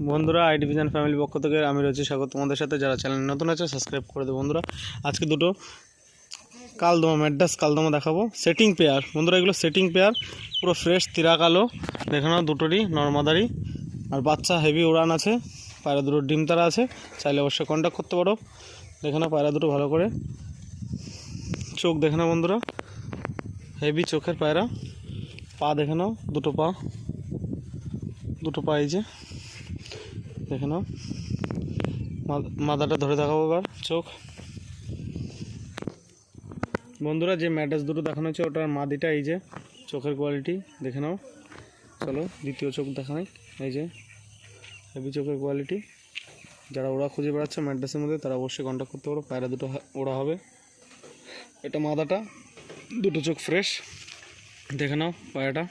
বন্ধুরা, I division family পক্ষ থেকে আমি রয়েছি স্বাগত তোমাদের সাথে। যারা চ্যানেল নতুন আছে, সাবস্ক্রাইব করে দেবো বন্ধুরা। আজকে দুটো কালদমা ম্যাডাস কালদমা দেখাবো। সেটিং পেয়ার, বন্ধুরা এগুলো সেটিং পেয়ার, পুরো ফ্রেশ, তিরা কালো। দেখে নাও, দুটোরই নর্মাদারি। আর বাচ্চা হেভি উড়ান আছে, পায়রা দুটো ডিম তারা আছে। চাইলে অবশ্যই কন্ট্যাক্ট করতে পারো। দেখে নাও, পায়রা দুটো ভালো করে। চোখ দেখে নাও বন্ধুরা। হেভি চোখের পায়রা। পা দেখে নাও, দুটো পা। দুটো পা এই যে। দেখে নাও। মা- মাথাটা ধরে দেখাবো এবার, চোখ। বন্ধুরা, যে ম্যাটাস দুটো দেখানো হচ্ছে ওটার মাদিটা এই যে, চোখের কোয়ালিটি দেখে নাও। চলো, দ্বিতীয় চোখ দেখাই, এই যে হেভি চোখের কোয়ালিটি যারা ওরা খুঁজে বেড়াচ্ছে ম্যাড্রাসের মধ্যে, তারা অবশ্যই কন্ট্যাক্ট করতে পারো, পায়রা দুটো ওরা হবে। এটা মাদাটা দুটো চোখ ফ্রেশ দেখে নাও পায়রাটা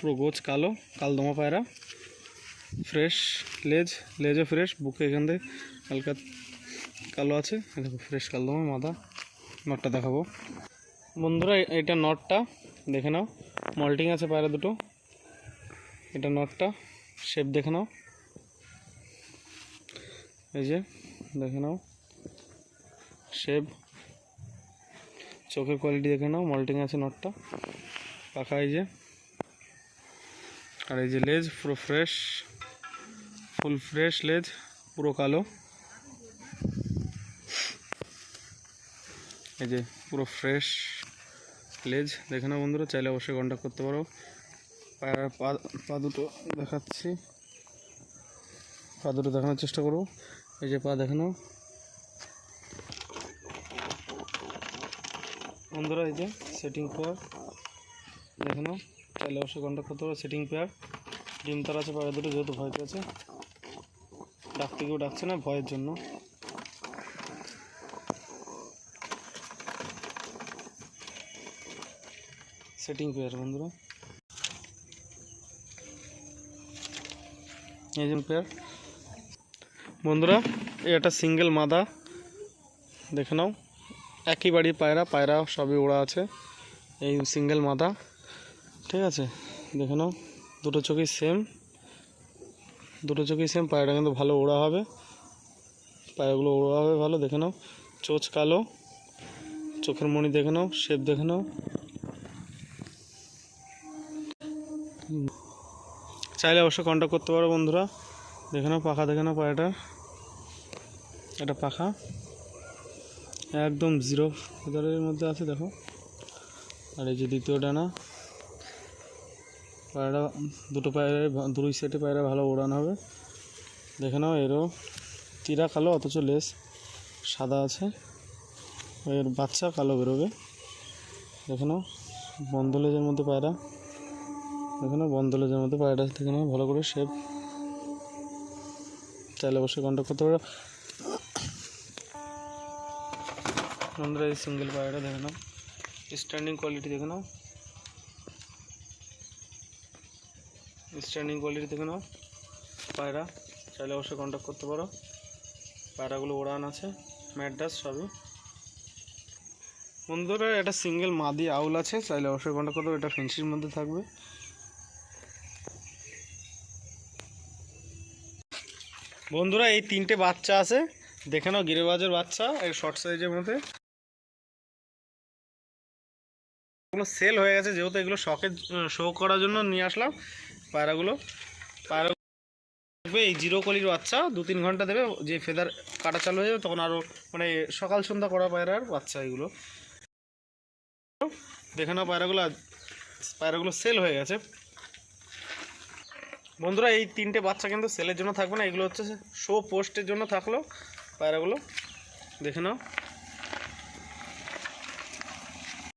পুরো গোছ কালো, কালদমা পায়রা। ফ্রেশ লেজ, লেজও ফ্রেশ, বুকে এখান থেকে হালকা কালো আছে। দেখো, ফ্রেশ কালদমা মাথা নটটা দেখাবো। বন্ধুরা এটা নটটা, দেখে নাও। মল্টিং আছে পায়রা দুটো। এটা নটটা শেপ দেখে নাও। এই যে, দেখে নাও। শেপ চোখের কোয়ালিটি দেখে নাও। মল্টিং আছে নটটা। পাখা এই যে। আর এই যে লেজ, পুরো ফ্রেশ ফুল ফ্রেশ লেজ, পুরো কালো। এই যে পুরো ফ্রেশ লেজ। দেখে নাও বন্ধুরা, চাইলে অবশ্যই কন্ট্যাক্ট করতে পারো। পা দুটো দেখাচ্ছি। পা দুটো দেখানোর চেষ্টা করব। এই যে পা দেখে নাও। বন্ধুরা, এই যে সেটিং পেয়ার দেখে নাও, চাইলে অবশ্যই কন্ট্যাক্ট করতে পারো সেটিং পেয়ার ডিম তার আছে, পায়রা দুটো, যেহেতু ভয় পেয়েছে। ডাকতে কেউ ডাকছে না, ভয়ের জন্য। সেটিং পেয়ার বন্ধুরা। এই যে পেয়ার বন্ধুরা একটা সিঙ্গেল মাদা। দেখে নাও। একই বাড়ির পায়রা পায়রা সবই ওড়া আছে। এই সিঙ্গেল মাদা। ঠিক আছে? দেখে নাও। দুটো চোখই সেম দুটো চোখেই সেম পায়রা কিন্তু ভালো ওড়া হবে। পায়রাগুলো ওড়া হবে ভালো, দেখে নাও। চোচ কালো। চোখের মণি দেখে নাও শেপ দেখে নাও। চাইলে অবশ্যই কন্ট্যাক্ট করতে পারো বন্ধুরা। দেখে নাও, পাখা দেখে নাও পায়রাটার এটা পাখা। একদম জিরো ফেদারের মধ্যে আছে, দেখো। আর এই যে দ্বিতীয় ডানা পায়রা, দুটো পায়রা দুই সেটে পায়রা ভালো ওড়ানো হবে। দেখে নাও এরও তিরা কালো, অথচ লেস সাদা আছে। এর বাচ্চা কালো বেরোবে। দেখে নাও বন্ধ লেজের মধ্যে পায়রা। দেখে নাও বন্ধ লেজের মধ্যে পায়রাটা। দেখে নাও, ভালো করে শেপ চাইলে অবশ্যই কন্ট্যাক্ট করতে পারো। বন্ধুরা এই সিঙ্গেল পায়রাটা দেখে নাও। স্ট্যান্ডিং কোয়ালিটি দেখে নাও। স্ট্যান্ডিং কোয়ালিটি দেখে নাও। পায়রা, চাইলে অবশ্যই কন্ট্যাক্ট করতে পারো। পায়রাগুলো ওড়ান আছে ম্যাড্রাস সবই। বন্ধুরা, এটা সিঙ্গেল মাদি আউল আছে, চাইলে অবশ্যই কন্ট্যাক্ট করতে এটা ফেন্সির মধ্যে থাকবে। বন্ধুরা, এই তিনটে বাচ্চা আছে। দেখে নাও, গিরেবাজের বাচ্চা এই শর্ট সাইজের মধ্যে। এগুলো সেল হয়ে গেছে, যেহেতু এগুলো শখের শো করার জন্য নিয়ে আসলাম। পায়রাগুলো। পায়রা এই জিরো কলির বাচ্চা, দু তিন ঘণ্টা দেবে, যে ফেদার কাটা চালু হয়ে যাবে, তখন আরও মানে সকাল সন্ধ্যা করা পায়রার বাচ্চা এগুলো। দেখে নাও পায়রাগুলো পায়রাগুলো সেল হয়ে গেছে। বন্ধুরা, এই তিনটে বাচ্চা কিন্তু সেলের জন্য থাকবে না, এগুলো হচ্ছে শো পোস্টের জন্য থাকল পায়রাগুলো। দেখে নাও।